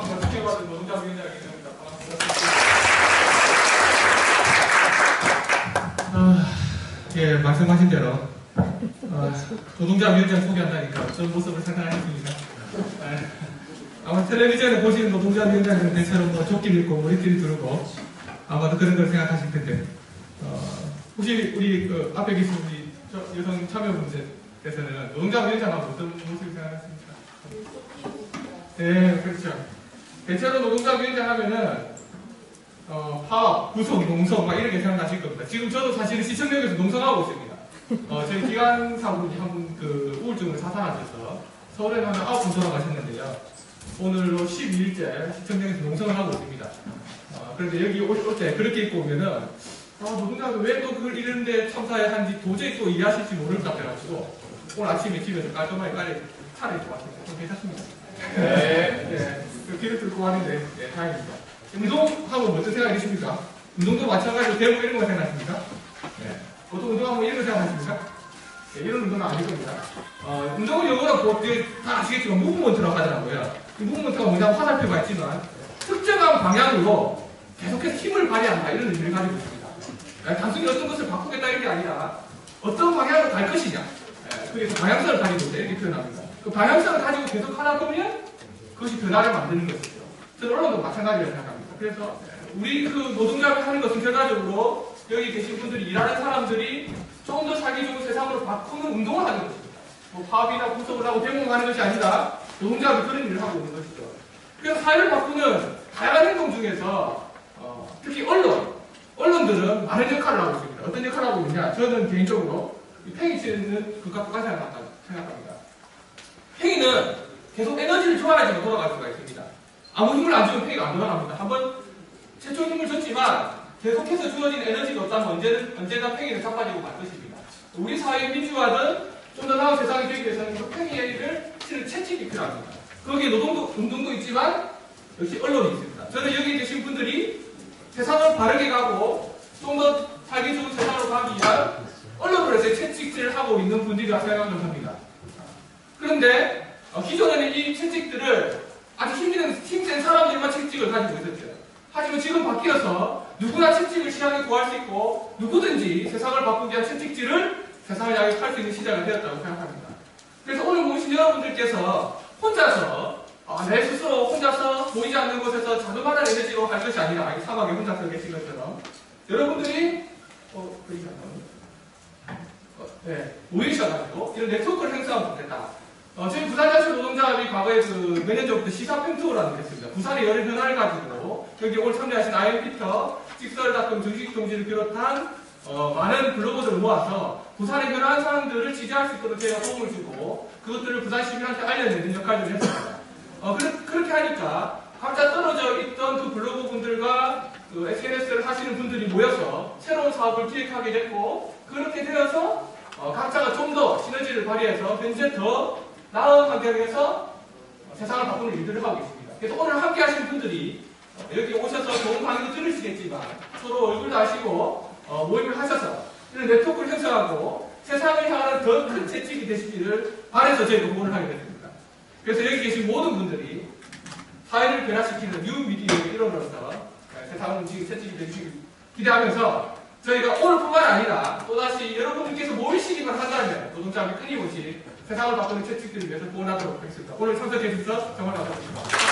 노동자 위원장이 됩니다. 반갑습니다. 아, 예, 말씀하신 대로 어, 노동자 위원장 소개한다니까 어떤 모습을 상상하셨습니까? 예. 아마 텔레비전에 보시는 노동자 위원장은 대체로 뭐 조끼를 입고 머리띠를 두르고 아마도 그런 걸 생각하실 텐데 어, 혹시 우리 그 앞에 계신 우리 저 여성 참여 분들께서는 노동자 위원장하고 어떤 모습을 생각하십니까? 네, 그렇죠. 대체로 노동자 위원장 하면은 어, 파업, 구속, 농성 막 이렇게 생각하실 겁니다. 지금 저도 사실은 시청역에서 농성하고 있습니다. 어, 저희 기관사분이 한분그 우울증으로 사살하셔서 서울에 한 아홉 분 돌아가셨는데요. 오늘로 12일째 시청역에서 농성을 하고 있습니다. 어, 그런데 여기 올 때 그렇게 입고 오면은 아, 노동자가 왜 또 그걸 이런데 참사해야 하는지 도저히 또 이해하실지 모를 것 같아가지고 오늘 아침에 집에서 깔끔하게 깔에 차려입고 왔습니다. 좀 괜찮습니다. 네, 네. 그 길을 뚫고 왔는데, 네, 다행입니다. 운동하면 어떤 생각이 드십니까? 운동도 마찬가지로 대부 이런 거 생각하십니까? 네. 보통 운동하면 이런 거 생각하십니까? 네, 이런 운동은 아닐 겁니다. 어, 운동은 영어로 뭐, 되게 다 아시겠지만, 무브먼트라고 하더라고요. 이 무브먼트가 뭐냐면 화살표가 있지만, 특정한 방향으로 계속해서 힘을 발휘한다. 이런 의미를 가지고 있습니다. 네, 단순히 어떤 것을 바꾸겠다 이런 게 아니라, 어떤 방향으로 갈 것이냐. 네, 그래서 방향성을 가지고 있다. 이렇게 표현합니다. 그 방향성을 가지고 계속 하다 보면, 그것이 변화를 만드는 것이죠. 저는 언론도 마찬가지라고 생각합니다. 그래서 우리 그 노동자가 하는 것은 결과적으로 여기 계신 분들이 일하는 사람들이 조금 더 살기 좋은 세상으로 바꾸는 운동을 하는 것입니다. 뭐 파업이나 구속을 하고 대공하는 것이 아니라 노동자가 그런 일을 하고 있는 것이죠. 그래서 사회를 바꾸는 다양한 행동 중에서 어, 특히 언론, 언론들은 많은 역할을 하고 있습니다. 어떤 역할을 하고 있느냐? 저는 개인적으로 이 팽이 치는 극과 극과 생각합니다. 팽이는 계속 에너지를 줘야지만 돌아갈 수가 있습니다. 아무 힘을 안 주면 팽이가 안 돌아갑니다. 한번 최초 힘을 줬지만 계속해서 주어진 에너지가 없다면 언제는, 언제나 팽이는 자빠지고 말 것입니다. 우리 사회의 민주화는 좀 더 나은 세상이 되기 위해서는 그 팽이를 치는 채찍이 필요합니다. 거기에 노동도, 운동도 있지만 역시 언론이 있습니다. 저는 여기 계신 분들이 세상을 바르게 가고 좀 더 살기 좋은 세상으로 가기 위한 언론으로서의 채찍질을 하고 있는 분들이라 생각을 합니다. 그런데 어, 기존에는 이 채찍들을 아주 힘있는 힘센 사람들만 채찍을 가지고 있었죠. 하지만 지금 바뀌어서 누구나 채찍을 시향에 구할 수 있고 누구든지 세상을 바꾸기 위한 채찍질을 세상을 향해 할수 있는 시대가 되었다고 생각합니다. 그래서 오늘 모신 여러분들께서 혼자서 아, 내 스스로 혼자서 보이지 않는 곳에서 자그마한 에너지로 할 것이 아니라 이 사막에 혼자서 계신 것처럼 여러분들이 어, 않나요? 어, 네, 모이셔가지고 이런 네트워크를 행사하면 좋겠다. 어, 저희 노동자합이 과거에 그 몇 년 전부터 시사팬투어라는 게 했습니다. 부산의 여러 변화를 가지고 여기 오늘 참여하신 아이엠피터, 직설닷컴 정식 동지를 비롯한 어, 많은 블로거들을 모아서 부산의 변화한 사람들을 지지할 수 있도록 저희가 도움을 주고 그것들을 부산 시민한테 알려내는 역할을 했습니다. 어, 그, 그렇게 하니까 각자 떨어져 있던 그 블로거 분들과 그 SNS를 하시는 분들이 모여서 새로운 사업을 기획하게 됐고 그렇게 되어서 어, 각자가 좀 더 시너지를 발휘해서 현재 더 나은 환경에서 세상을 바꾸는 일들을 하고 있습니다. 그래서 오늘 함께 하신 분들이 어, 여기 오셔서 좋은 강의도 들으시겠지만 서로 얼굴도 아시고 어, 모임을 하셔서 이런 네트워크를 형성하고 세상을 향하는 더 큰 채찍이 되시기를 바래서 저희가 응원을 하게 됐습니다. 그래서 여기 계신 모든 분들이 사회를 변화시키는 뉴 미디어의 일원으로서 세상을 움직이는 채찍이 되시길 기대하면서 저희가 오늘뿐만 아니라 또다시 여러분들께서 모이시기만 한다면 노동자함이 끊임없이 세상을 바꾸는 채찍들을 위해서 구원하도록 하겠습니다. 오늘 참석해 주셔서 정말 감사드립니다.